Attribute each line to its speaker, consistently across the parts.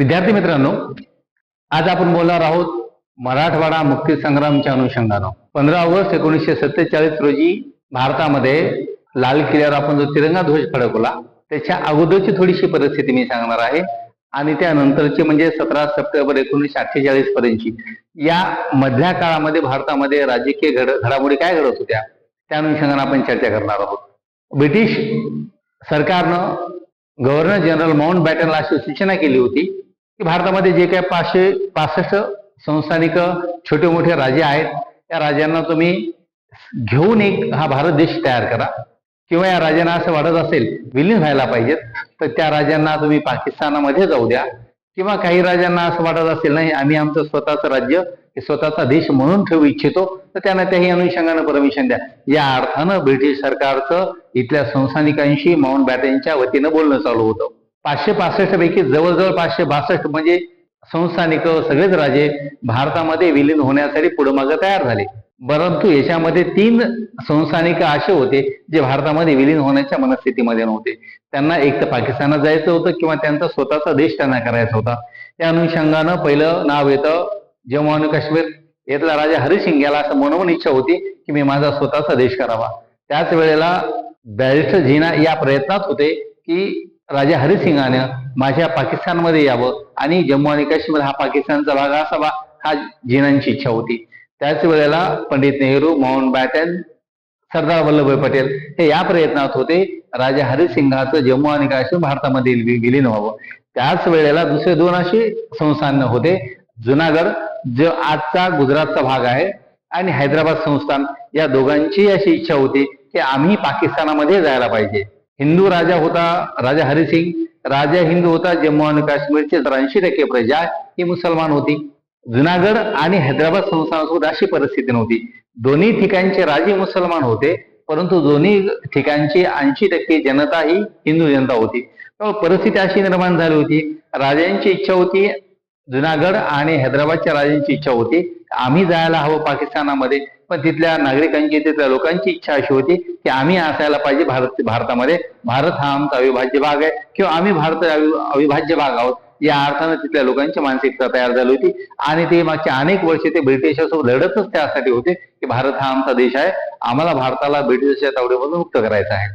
Speaker 1: विद्यार्थी मित्रांनो आज आपण बोलणार आहोत मराठवाडा मुक्ती संग्रामच्या अनुषंगानं. पंधरा ऑगस्ट एकोणीसशे सत्तेचाळीस रोजी भारतामध्ये लाल किल्ल्यावर आपण जो तिरंगा ध्वज फडकवला त्याच्या अगोदरची थोडीशी परिस्थिती मी सांगणार आहे. आणि त्यानंतरची म्हणजे सतरा सप्टेंबर एकोणीसशे अठ्ठेचाळीस पर्यंतची. या मधल्या काळामध्ये भारतामध्ये राजकीय घड घडामोडी काय घडत होत्या त्या अनुषंगाने आपण चर्चा करणार आहोत. ब्रिटिश सरकारनं गव्हर्नर जनरल माउंट बॅटनला अशी सूचना केली होती की भारतामध्ये जे काही पाचशे पासष्ट संस्थानिक छोटे मोठे राजे आहेत त्या राजांना तुम्ही घेऊन एक हा भारत देश तयार करा. किंवा या राजांना असं वाटत असेल विलीन व्हायला पाहिजेत तर त्या राजांना तुम्ही पाकिस्तानामध्ये जाऊ द्या. किंवा काही राजांना असं वाटत असेल नाही आम्ही आमचं स्वतःचं राज्य हे स्वतःचा देश म्हणून ठेवू इच्छितो तर त्यांना त्याही अनुषंगानं परमिशन द्या. या अर्थानं ब्रिटिश सरकारचं इथल्या संस्थानिकांशी माउंट बॅटनच्या वतीनं बोलणं चालू होतं. पाचशे पासष्ट पैकी जवळजवळ पाचशे बासष्ट म्हणजे संस्थानिक सगळेच राजे भारतामध्ये विलीन होण्यासाठी पुढे मागं तयार झाले. परंतु याच्यामध्ये तीन संस्थानिक असे होते जे भारतामध्ये विलीन होण्याच्या मनस्थितीमध्ये नव्हते. त्यांना एक तर पाकिस्तानात जायचं होतं किंवा त्यांचा स्वतःचा देश त्यांना करायचा होता. त्या अनुषंगानं पहिलं नाव येतं जम्मू आणि काश्मीर. येथला राजा हरिसिंग याला असं मनोमन इच्छा होती की मी माझा स्वतःचा देश करावा. त्याच वेळेला बॅरिस्टर झिना या प्रयत्नात होते की राजा हरिसिंगानं माझ्या पाकिस्तानमध्ये यावं आणि जम्मू आणि काश्मीर हा पाकिस्तानचा भाग असावा हा जिनांची इच्छा होती. त्याच वेळेला पंडित नेहरू माउंट बॅटन सरदार वल्लभभाई पटेल हे या प्रयत्नात होते राजा हरिसिंगाचं जम्मू आणि काश्मीर भारतामध्ये विलीन व्हावं. त्याच वेळेला दुसरे दोन असे संस्थान होते जुनागड जो आजचा गुजरातचा भाग आहे आणि हैदराबाद संस्थान. या दोघांची अशी इच्छा होती की आम्ही पाकिस्तानामध्ये जायला पाहिजे. हिंदू राजा होता राजा हरिसिंग राजा हिंदू होता जम्मू आणि काश्मीरचे त्र्याऐंशी टक्के प्रजा ही मुसलमान होती. जुनागड आणि हैदराबाद संस्थानासोबत अशी परिस्थिती नव्हती. दोन्ही ठिकाणचे राजे मुसलमान होते परंतु दोन्ही ठिकाणची ऐंशी टक्के जनता ही हिंदू जनता होती. त्यामुळे परिस्थिती अशी निर्माण झाली होती. राजांची इच्छा होती जुनागड आणि हैदराबादच्या राजांची इच्छा होती. आम्ही जायला हवं पाकिस्तानामध्ये. पण तिथल्या नागरिकांची तिथल्या लोकांची इच्छा अशी होती की आम्ही असायला पाहिजे भारत भारतामध्ये. भारत हा आमचा अविभाज्य भाग आहे. किंवा आम्ही भारत अविभाज्य भाग आहोत. या अर्थानं तिथल्या लोकांची मानसिकता तयार झाली होती. आणि ते मागच्या अनेक वर्षे ते ब्रिटिशांसोबत लढतच त्यासाठी होते की भारत हा आमचा देश आहे. आम्हाला भारताला ब्रिटिशच्या तावडीमधून मुक्त करायचं आहे.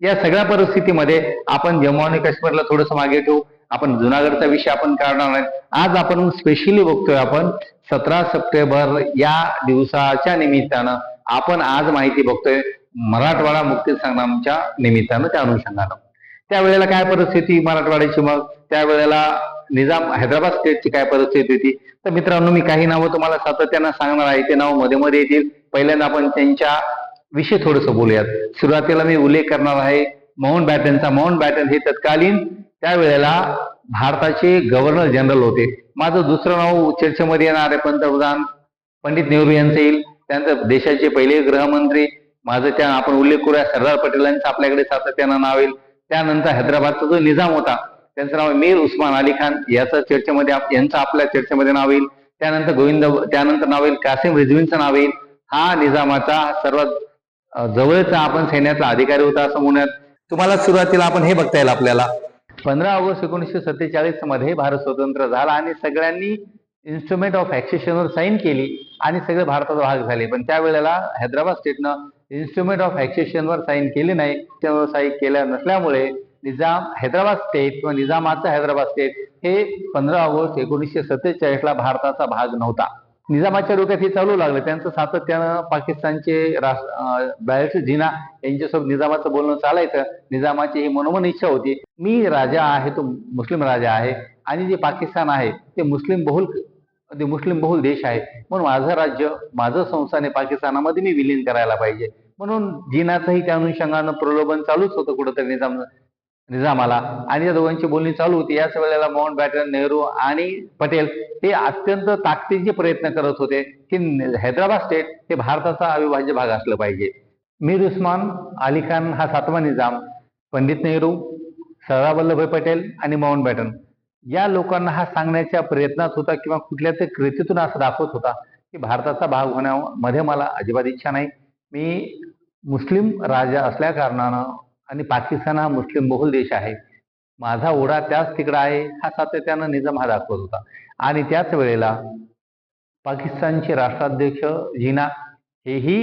Speaker 1: या सगळ्या परिस्थितीमध्ये आपण जम्मू आणि काश्मीरला थोडंसं मागे ठेवू. आपण जुनागडचा विषय आपण काढणार नाही. आज आपण स्पेशली बघतोय आपण सतरा सप्टेंबर या दिवसाच्या निमित्तानं आपण आज माहिती बघतोय मराठवाडा मुक्ती संग्रामच्या निमित्तानं त्या अनुषंगानं. त्यावेळेला काय परिस्थिती मराठवाड्याची मग? त्यावेळेला निजाम हैदराबाद स्टेटची काय परिस्थिती होती? तर मित्रांनो मी काही नावं तुम्हाला सातत्यानं सांगणार आहे. ते नावमध्ये मध्ये येतील. पहिल्यांदा आपण त्यांच्या विषयी थोडस बोलूयात. सुरुवातीला मी उल्लेख करणार आहे माउंट बॅटनचा. माउंट बॅटन हे तत्कालीन त्यावेळेला भारताचे गव्हर्नर जनरल होते. माझं दुसरं नाव चर्चेमध्ये येणार आहे. पंतप्रधान पंडित नेहरू यांचं येईल. त्यानंतर देशाचे पहिले गृहमंत्री. माझं त्या आपण उल्लेख करूया. सरदार पटेल यांचं आपल्याकडे सातत्यानं नाव येईल. त्यानंतर हैदराबादचा जो निजाम होता त्यांचं नाव आहे मीर उस्मान अली खान. याचं चर्चेमध्ये यांचं आपल्या चर्चेमध्ये नाव येईल. त्यानंतर गोविंद त्यानंतर नाव येईल कासिम रिझवींचं नाव येईल. हा निजामाचा सर्वात जवळचा आपण सैन्यातला अधिकारी होता असं म्हणूयात. तुम्हाला सुरुवातीला आपण हे बघता येईल आपल्याला. पंधरा ऑगस्ट एकोणीसशे सत्तेचाळीसमध्ये भारत स्वतंत्र झाला आणि सगळ्यांनी इन्स्ट्रुमेंट ऑफ ऍक्सेशनवर साईन केली आणि सगळे भारताचा भाग झाले. पण त्यावेळेला हैदराबाद स्टेटनं इन्स्ट्रुमेंट ऑफ ऍक्सेशनवर साईन केली नाही. त्यावर साईन केल्या नसल्यामुळे निजाम हैदराबाद स्टेट किंवा निजामाचं हैदराबाद स्टेट हे पंधरा ऑगस्ट एकोणीसशे सत्तेचाळीसला भारताचा भाग नव्हता. निजामाच्या डोक्यात हे चालू लागलं. त्यांचं सातत्यानं पाकिस्तानचे बॅरिस्टर जिना यांच्यासोबत निजामाचं बोलणं चालायचं. निजामाची ही मनोमन इच्छा होती. मी राजा आहे तो मुस्लिम राजा आहे आणि जे पाकिस्तान आहे ते मुस्लिम बहुल ते मुस्लिम बहुल देश आहे. म्हणून माझं राज्य माझं संस्थान हे पाकिस्तानामध्ये मी विलीन करायला पाहिजे. म्हणून जिनाचंही त्या अनुषंगानं प्रलोभन चालूच होतं कुठंतरी निजाम निजामाला. आणि या दोघांची बोलणी चालू होती. याच वेळेला माउंट बॅटन नेहरू आणि पटेल हे अत्यंत ताकदीचे प्रयत्न करत होते की हैदराबाद स्टेट हे भारताचा अविभाज्य भाग असलं पाहिजे. मीर उस्मान अली खान हा सातवा निजाम पंडित नेहरू सरदार वल्लभभाई पटेल आणि माउंट बॅटन. या लोकांना हा सांगण्याच्या प्रयत्नात होता किंवा कुठल्या तरी कृतीतून असं दाखवत होता की भारताचा भाग होण्यामध्ये मला अजिबात इच्छा नाही. मी मुस्लिम राजा असल्या कारणानं आणि पाकिस्तान हा मुस्लिम बहुल देश आहे. माझा ओढा त्याच तिकडं आहे हा सातत्यानं निजाम हा दाखवत होता. आणि त्याच वेळेला पाकिस्तानचे राष्ट्राध्यक्ष जिना हेही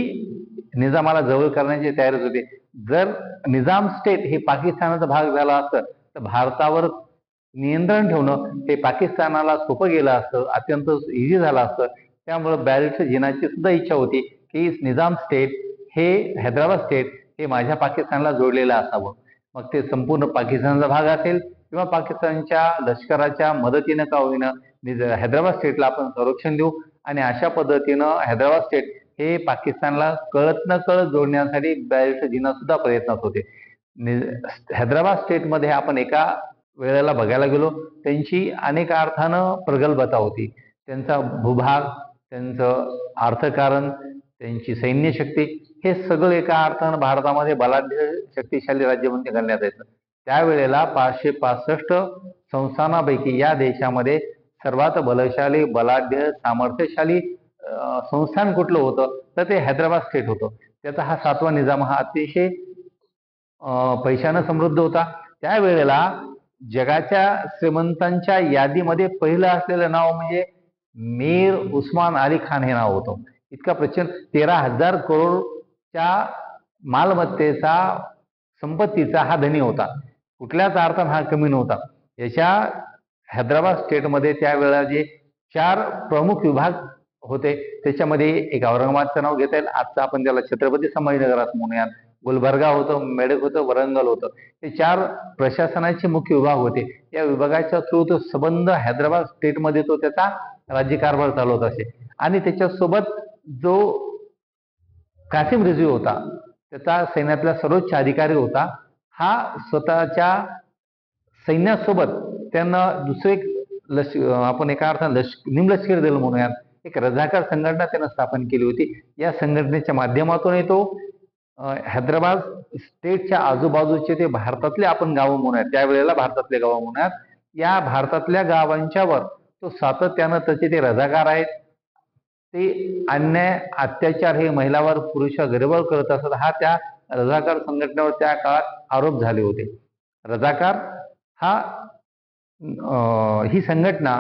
Speaker 1: निजामाला जवळ करण्याची तयारीत होते. जर निजाम स्टेट हे पाकिस्तानाचा भाग झाला असतं तर भारतावर नियंत्रण ठेवणं हे पाकिस्तानाला सोपं गेलं असतं अत्यंत इझी झालं असतं. त्यामुळं बॅरिस्टर जिनाची सुद्धा इच्छा होती की निजाम स्टेट हे हैदराबाद स्टेट हे माझ्या पाकिस्तानला जोडलेलं असावं. मग ते संपूर्ण पाकिस्तानचा भाग असेल किंवा पाकिस्तानच्या लष्कराच्या मदतीनं का होईना निज हैदराबाद स्टेटला आपण संरक्षण देऊ आणि अशा पद्धतीनं हैदराबाद स्टेट हे पाकिस्तानला कळत न कळत जोडण्यासाठी बॅरिस्टर जिना सुद्धा प्रयत्नात होते. हैदराबाद स्टेटमध्ये आपण एका वेळेला बघायला गेलो त्यांची अनेक अर्थानं प्रगल्भता होती. त्यांचा भूभाग त्यांचं अर्थकारण त्यांची सैन्य शक्ती हे सगळं एका अर्थानं भारतामध्ये बलाढ्य शक्तिशाली राज्य म्हणून करण्यात येतं. त्यावेळेला पाचशे पासष्ट संस्थानापैकी या देशामध्ये सर्वात बलशाली बलाढ्य सामर्थ्यशाली संस्थान कुठलं होतं? तर ते हैदराबाद स्टेट होतं. त्याचा हा सातवा निजाम हा अतिशय पैशानं समृद्ध होता. त्यावेळेला जगाच्या श्रीमंतांच्या यादीमध्ये पहिलं असलेलं नाव म्हणजे मीर उस्मान अली खान हे नाव होतं. इतका प्रचंड तेरा हजार करोड त्या मालमत्तेचा संपत्तीचा हा धनी होता. कुठल्याच अर्थानं हा कमी नव्हता. याच्या हैदराबाद स्टेटमध्ये त्यावेळेला जे चार प्रमुख विभाग होते त्याच्यामध्ये एक औरंगाबादचं नाव घेता येईल. आजचं आपण त्याला छत्रपती संभाजीनगर असं म्हणूयात गुलबर्गा होतं मेडक होतं वरंगल होतं. हे चार प्रशासनाचे मुख्य विभाग होते. या विभागाच्या थ्रू तो संबंध हैदराबाद स्टेटमध्ये तो त्याचा राज्यकारभार चालवत असे. आणि त्याच्यासोबत जो कासिम रिझवी होता. त्याचा सैन्यातला सर्वोच्च अधिकारी होता. हा स्वतःच्या सैन्यासोबत त्यांना दुसरे एक आपण एका अर्थानं लष निमलष्करी दल म्हणूयात एक रझाकार संघटना त्यांना स्थापन केली होती. या संघटनेच्या माध्यमातून तो हैदराबाद स्टेटच्या आजूबाजूचे ते भारतातले आपण गावं म्हणूयात त्यावेळेला भारतातले गावं म्हणूयात या भारतातल्या गावांच्यावर तो सातत्यानं त्याचे ते रझाकार आहेत. ते अन्याय अत्याचार हे महिलावर पुरुष गर्भावर करत असत हा त्या रजाकार संघटनेवर त्या काळात आरोप झाले होते. रजाकार हा ही संघटना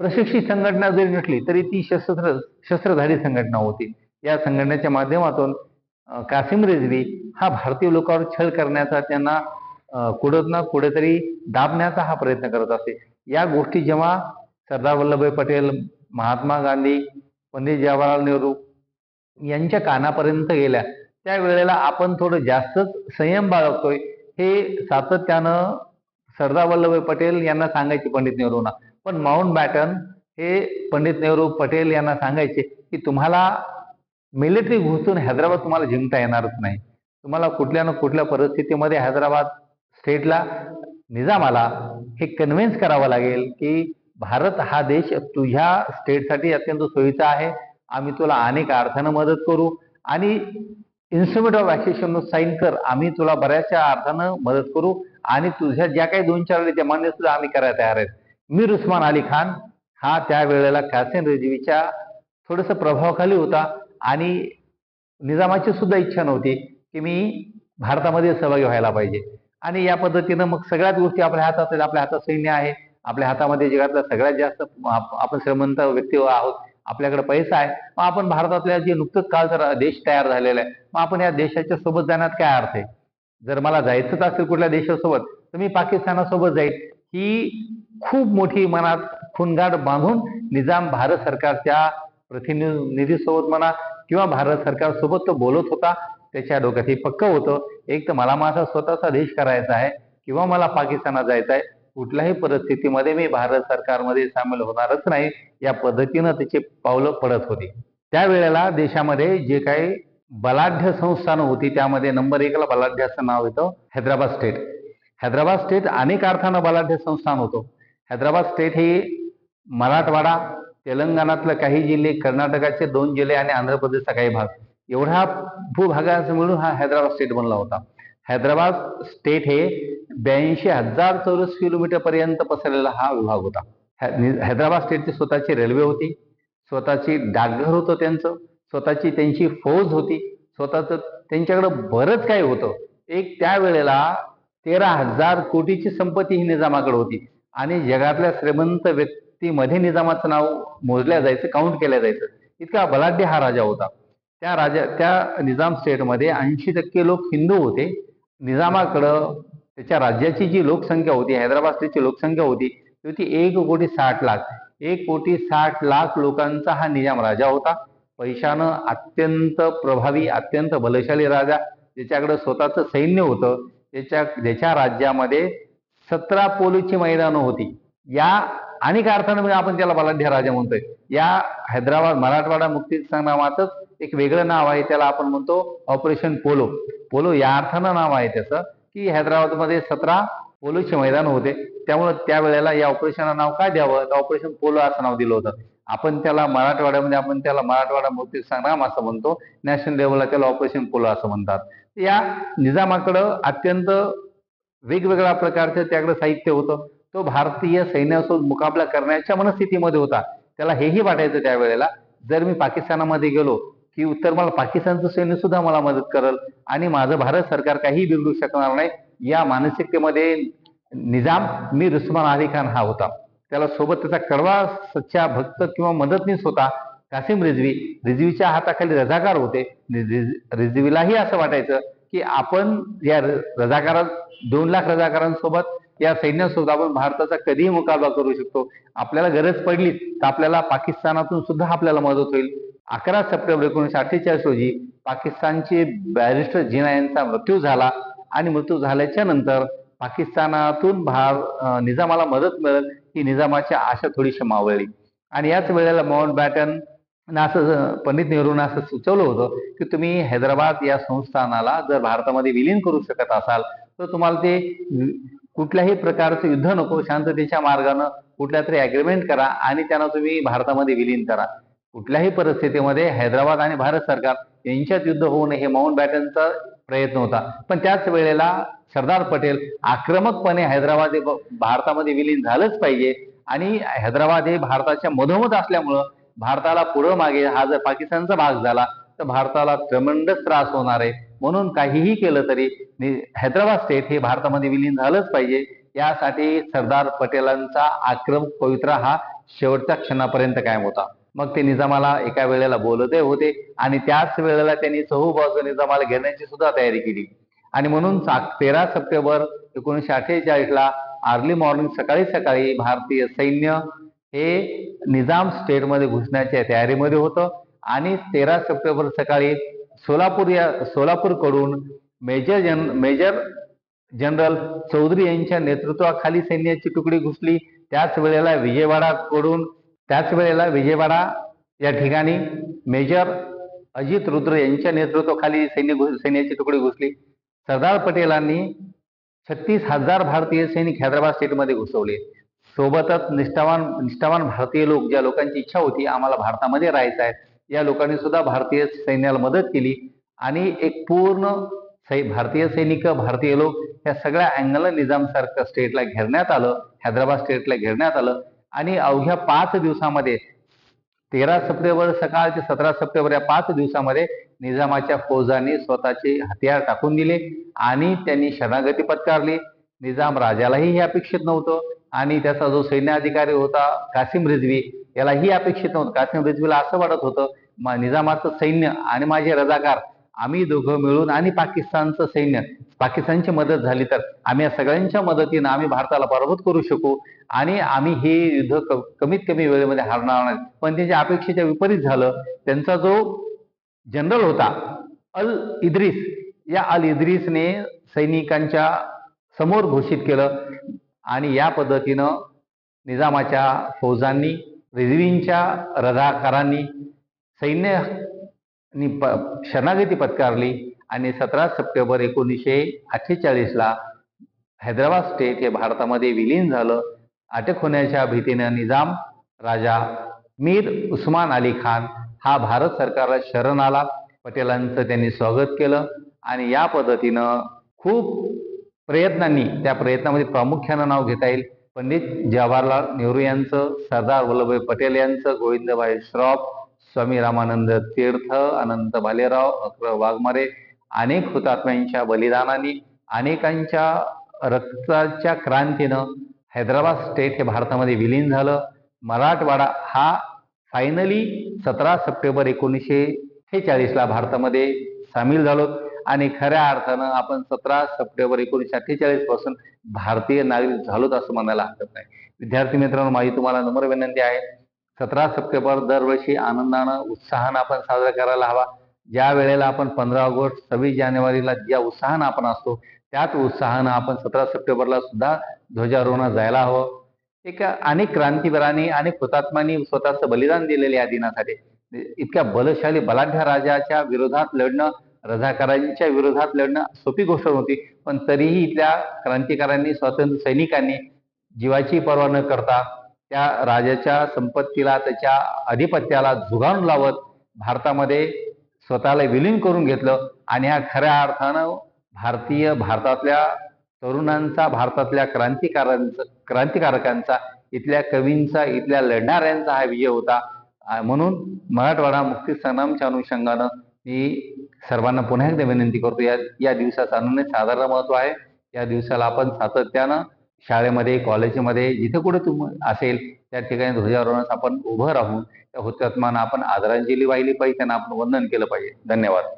Speaker 1: प्रशिक्षित संघटना जरी नसली तरी ती शस्त्र शस्त्रधारी संघटना होती. या संघटनेच्या माध्यमातून कासिम रेजवी हा भारतीय लोकांवर छळ करण्याचा त्यांना कुठत ना कुठेतरी दाबण्याचा हा प्रयत्न करत असे. या गोष्टी जेव्हा सरदार वल्लभभाई पटेल महात्मा गांधी पंडित जवाहरलाल नेहरू यांच्या कानापर्यंत गेल्या. त्यावेळेला आपण थोडं जास्तच संयम बाळगतोय हे सातत्यानं सरदार वल्लभभाई पटेल यांना सांगायचे पंडित नेहरूंना. पण माउंट बॅटन हे पंडित नेहरू पटेल यांना सांगायचे की तुम्हाला मिलिटरी घुसून हैदराबाद तुम्हाला जिंकता येणारच नाही. तुम्हाला कुठल्या ना कुठल्या परिस्थितीमध्ये हैदराबाद स्टेटला निजामाला हे कन्व्हिन्स करावं लागेल की भारत हा देश तुझ्या स्टेटसाठी अत्यंत सोयीचा आहे. आम्ही तुला अनेक अर्थानं मदत करू. आणि इन्स्ट्रुमेंट ऑफ ॲक्सेशन साईन कर. आम्ही तुला बऱ्याचशा अर्थानं मदत करू. आणि तुझ्या ज्या काही दोन चार त्या मान्य सुद्धा आम्ही करायला तयार आहेत. मीर उस्मान अली खान हा त्यावेळेला कासिम रेजिवीच्या थोडंसं प्रभावाखाली होता. आणि निजामाची सुद्धा इच्छा नव्हती की मी भारतामध्ये सहभागी व्हायला पाहिजे. आणि या पद्धतीनं मग सगळ्याच गोष्टी आपल्या हातात आपल्या हातात सैन्य आहे. आपल्या हातामध्ये जगातला सगळ्यात जास्त आपण श्रीमंत व्यक्ती आहोत. आपल्याकडे पैसा आहे. मग आपण भारतातल्या जे नुकतंच कालचा देश तयार झालेला आहे. मग आपण या देशाच्या सोबत जाण्यात काय अर्थ आहे? जर मला जायचंच असेल कुठल्या देशासोबत तर मी पाकिस्तानासोबत जाईल ही खूप मोठी मनात खुणगाड बांधून निजाम भारत सरकारच्या प्रतिनिधीसोबत म्हणा किंवा भारत सरकारसोबत तो बोलत होता त्याच्या डोक्यात हे पक्क होतं. एक तर मला माझा स्वतःचा देश करायचा आहे किंवा मला पाकिस्तानात जायचं आहे. कुठल्याही परिस्थितीमध्ये मी भारत सरकारमध्ये सामील होणारच नाही. या पद्धतीनं त्याची पावलं पडत होती. त्यावेळेला देशामध्ये जे काही बलाढ्य संस्थानं होती त्यामध्ये नंबर एकला बलाढ्य असं नाव येतं हैदराबाद स्टेट. हैदराबाद स्टेट अनेक अर्थानं बलाढ्य संस्थान होतं. हैदराबाद स्टेट हे मराठवाडा तेलंगणातलं काही जिल्हे कर्नाटकाचे दोन जिल्हे आणि आंध्र प्रदेशचा काही भाग. एवढा भूभागाचा मिळून हा हैदराबाद स्टेट बनला होता. हैदराबाद स्टेट हे ब्याऐंशी हजार चौरस किलोमीटर पर्यंत पसरलेला हा विभाग होता. है- नि- हैदराबाद स्टेटची स्वतःची रेल्वे होती. स्वतःची डाकघर होतं त्यांचं. स्वतःची त्यांची फौज होती. स्वतःच त्यांच्याकडं बरंच काही होतं. एक त्यावेळेला तेरा हजार कोटीची संपत्ती ही निजामाकडे होती. आणि जगातल्या श्रीमंत व्यक्तीमध्ये निजामाचं नाव मोजल्या जायचं काउंट केल्या जायचं. इतका बलाढ्य हा राजा होता. त्या राजा त्या निजाम स्टेटमध्ये ऐंशी टक्के लोक हिंदू होते. निजामाकडं त्याच्या राज्याची जी लोकसंख्या होती हैदराबाद स्टेटची लोकसंख्या होती ती होती एक कोटी साठ लाख. एक कोटी साठ लाख लोकांचा हा निजाम राजा होता. पैशानं अत्यंत प्रभावी अत्यंत बलशाली राजा ज्याच्याकडं स्वतःचं सैन्य होतं त्याच्या ज्याच्या राज्यामध्ये सतरा पोलीसची मैदानं होती. या अनेक अर्थानं म्हणजे आपण त्याला बलाढ्य राजा म्हणतोय. या हैदराबाद मराठवाडा मुक्ती संग्रामातच एक वेगळं नाव आहे त्याला आपण म्हणतो ऑपरेशन पोलो पोलो या अर्थानं नाव आहे त्याचं की हैदराबादमध्ये सतरा पोलोचे मैदान होते. त्यामुळे त्यावेळेला या ऑपरेशनला नाव काय द्यावं? तर ऑपरेशन पोलो असं नाव दिलं होतं. आपण त्याला मराठवाड्यामध्ये आपण त्याला मराठवाडा मुक्ती संग्राम असं म्हणतो. नॅशनल लेवलला त्याला ऑपरेशन पोलो असं म्हणतात. या निजामाकडं अत्यंत वेगवेगळ्या प्रकारचं त्याकडे साहित्य होतं. तो भारतीय सैन्यासोबत मुकाबला करण्याच्या मनस्थितीमध्ये होता. त्याला हेही वाटायचं त्यावेळेला जर मी पाकिस्तानामध्ये गेलो की उत्तर मला पाकिस्तानचं सैन्य सुद्धा मला मदत करेल. आणि माझं भारत सरकार काही बिघडू शकणार नाही. या मानसिकतेमध्ये निजाम मीर उस्मान अली खान हा होता. त्याला सोबत त्याचा कडवा सच्चा भक्त किंवा मदतनीस होता कासिम रिझवी रिझवीच्या हाताखाली रजाकार होते. रिजवीलाही रिझवीलाही असं वाटायचं की आपण या र- रजाकारा दोन लाख रजाकारांसोबत या सैन्यासोबत आपण भारताचा कधीही मुकाबला करू शकतो. आपल्याला गरज पडली तर आपल्याला पाकिस्तानातून सुद्धा आपल्याला मदत होईल. अकरा सप्टेंबर एकोणीसशे अठ्ठेचाळीस रोजी पाकिस्तानचे बॅरिस्टर जिना यांचा मृत्यू झाला आणि मृत्यू झाल्याच्यानंतर पाकिस्तानातून भार निजामाला मदत मिळेल ही निजामाची आशा थोडीशी मावळली. आणि याच वेळेला माउंट बॅटन असं पंडित नेहरूंना असं सुचवलं होतं की तुम्ही हैदराबाद या संस्थानाला जर भारतामध्ये विलीन करू शकत असाल तर तुम्हाला ते कुठल्याही प्रकारचं युद्ध नको शांततेच्या मार्गानं कुठल्या तरी ॲग्रीमेंट करा आणि त्यांना तुम्ही भारतामध्ये विलीन करा. कुठल्याही परिस्थितीमध्ये हैदराबाद आणि भारत सरकार यांच्यात युद्ध होऊ नये हे माउंट बॅटनचा प्रयत्न होता. पण त्याच वेळेला सरदार पटेल आक्रमकपणे हैदराबाद हे भारतामध्ये विलीन झालंच पाहिजे. आणि हैदराबाद हे भारताच्या मधोमध असल्यामुळं भारताला पुढं मागे हा जर पाकिस्तानचा भाग झाला तर भारताला ट्रमंडस त्रास होणार आहे. म्हणून काहीही केलं तरी हैदराबाद स्टेट हे भारतामध्ये विलीन झालंच पाहिजे. यासाठी सरदार पटेलांचा आक्रमक पवित्रा हा शेवटच्या क्षणापर्यंत कायम होता. मग ते निजामाला एका वेळेला बोलते होते आणि त्याच वेळेला त्यांनी चहूबाजू निजामाला घेण्याची सुद्धा तयारी केली. आणि म्हणून तेरा सप्टेंबर एकोणीसशे अठ्ठेचाळीसला अर्ली मॉर्निंग सकाळी सकाळी भारतीय सैन्य हे निजाम स्टेटमध्ये घुसण्याच्या तयारीमध्ये होतं. आणि तेरा सप्टेंबर सकाळी सोलापूर या सोलापूरकडून major gen major general Chaudhari यांच्या नेतृत्वाखाली सैन्याची तुकडी घुसली. त्याच वेळेला विजयवाडाकडून त्याच वेळेला विजयवाडा या ठिकाणी मेजर अजित रुद्र यांच्या नेतृत्वाखाली सैन्य सैन्याची तुकडी घुसली. सरदार पटेलांनी छत्तीस हजार भारतीय सैनिक हैदराबाद स्टेटमध्ये घुसवले. सोबतच निष्ठावान निष्ठावान भारतीय लोक ज्या लोकांची इच्छा होती आम्हाला भारतामध्ये राहायचं आहे या लोकांनी सुद्धा भारतीय सैन्याला मदत केली. आणि एक पूर्ण सै भारतीय सैनिक भारतीय लोक या सगळ्या अँगल निजाम सारखं स्टेटला घेरण्यात आलं हैदराबाद स्टेटला घेरण्यात आलं. आणि अवघ्या पाच दिवसामध्ये तेरा सप्टेंबर सकाळ ते सतरा सप्टेंबर या पाच दिवसामध्ये निजामाच्या फौजांनी स्वतःचे हत्यार टाकून दिले आणि त्यांनी शरणागती पत्कारली. निजाम राजालाही हे अपेक्षित नव्हतं आणि त्याचा जो सैन्य अधिकारी होता कासिम रिजवी यालाही अपेक्षित नव्हतं. कासिम रिजवीला असं वाटत होतं निजामाचं सैन्य आणि माझे रजाकार आम्ही दोघं मिळून आणि पाकिस्तानचं सैन्य पाकिस्तानची मदत झाली तर आम्ही या सगळ्यांच्या मदतीनं आम्ही भारताला पराभूत करू शकू आणि आम्ही हे युद्ध कमीत कमी वेळेमध्ये हारणार नाही. पण त्यांच्या अपेक्षेच्या विपरीत झालं त्यांचा जो जनरल होता अल इद्रिस या अल इद्रिसने सैनिकांच्या समोर घोषित केलं आणि या पद्धतीनं निजामाच्या फौजांनी रिझवींच्या रजाकारांनी सैन्य प शरणागती पत्कारली आणि सतरा सप्टेंबर एकोणीसशे अठ्ठेचाळीसला हैदराबाद स्टेट हे भारतामध्ये विलीन झालं. अटक होण्याच्या भीतीनं निजाम राजा मीर उस्मान अली खान हा भारत सरकारला शरण आला. पटेलांचं त्यांनी स्वागत केलं आणि या पद्धतीनं खूप प्रयत्नांनी त्या प्रयत्नामध्ये प्रामुख्यानं नाव घेता येईल. पंडित जवाहरलाल नेहरू यांचं सरदार वल्लभभाई पटेल यांचं गोविंदभाई श्रॉफ स्वामी रामानंद तीर्थ अनंत भालेराव अक्र वाघमारे अनेक हुतात्म्यांच्या बलिदानाने अनेकांच्या
Speaker 2: रक्ताच्या क्रांतीनं हैदराबाद स्टेट हे भारतामध्ये विलीन झालं. मराठवाडा हा फायनली सतरा सप्टेंबर एकोणीसशे अठ्ठेचाळीसला भारतामध्ये सामील झालो. आणि खऱ्या अर्थानं आपण सतरा सप्टेंबर एकोणीसशे अठ्ठेचाळीसपासून भारतीय नागरिक झालोत असं म्हणायला हरकत नाही. विद्यार्थी मित्रांनो माझी तुम्हाला नम्र विनंती आहे. सतरा सप्टेंबर दरवर्षी आनंदानं उत्साहानं आपण साजरा करायला हवा. ज्या वेळेला आपण पंधरा ऑगस्ट सव्वीस जानेवारीला ज्या उत्साहानं आपण असतो त्याच उत्साहानं आपण सतरा सप्टेंबरला सुद्धा ध्वजारोहणात जायला हवं. एक अनेक क्रांतीवीरांनी अनेक हुतात्मांनी स्वतःचं बलिदान दिलेले या दिनासाठी. इतक्या बलशाली बलाढ्य राजाच्या विरोधात लढणं रझाकारांच्या विरोधात लढणं सोपी गोष्ट नव्हती. पण तरीही इथल्या क्रांतिकारांनी स्वातंत्र्य सैनिकांनी जीवाची पर्वा न करता त्या राजाच्या संपत्तीला त्याच्या अधिपत्याला झुगारून लावत भारतामध्ये स्वतःला विलीन करून घेतलं. आणि ह्या खऱ्या अर्थानं भारतीय भारतातल्या तरुणांचा भारतातल्या क्रांतिकारांचा क्रांतिकारकांचा इथल्या कवींचा इथल्या लढणाऱ्यांचा हा विजय होता. म्हणून मराठवाडा मुक्ती संग्रामच्या अनुषंगानं मी सर्वांना पुन्हा एकदा विनंती करतो या या दिवसाचं अनन्य साधारण महत्त्व आहे. या दिवसाला आपण सातत्यानं शाळेमध्ये कॉलेजमध्ये जिथे कुठे तुम असेल त्या ठिकाणी ध्वजारोहणास आपण उभं राहून त्या हुतात्म्यांना आपण आदरांजली वाहिली पाहिजे त्यांना आपण वंदन केलं पाहिजे. धन्यवाद.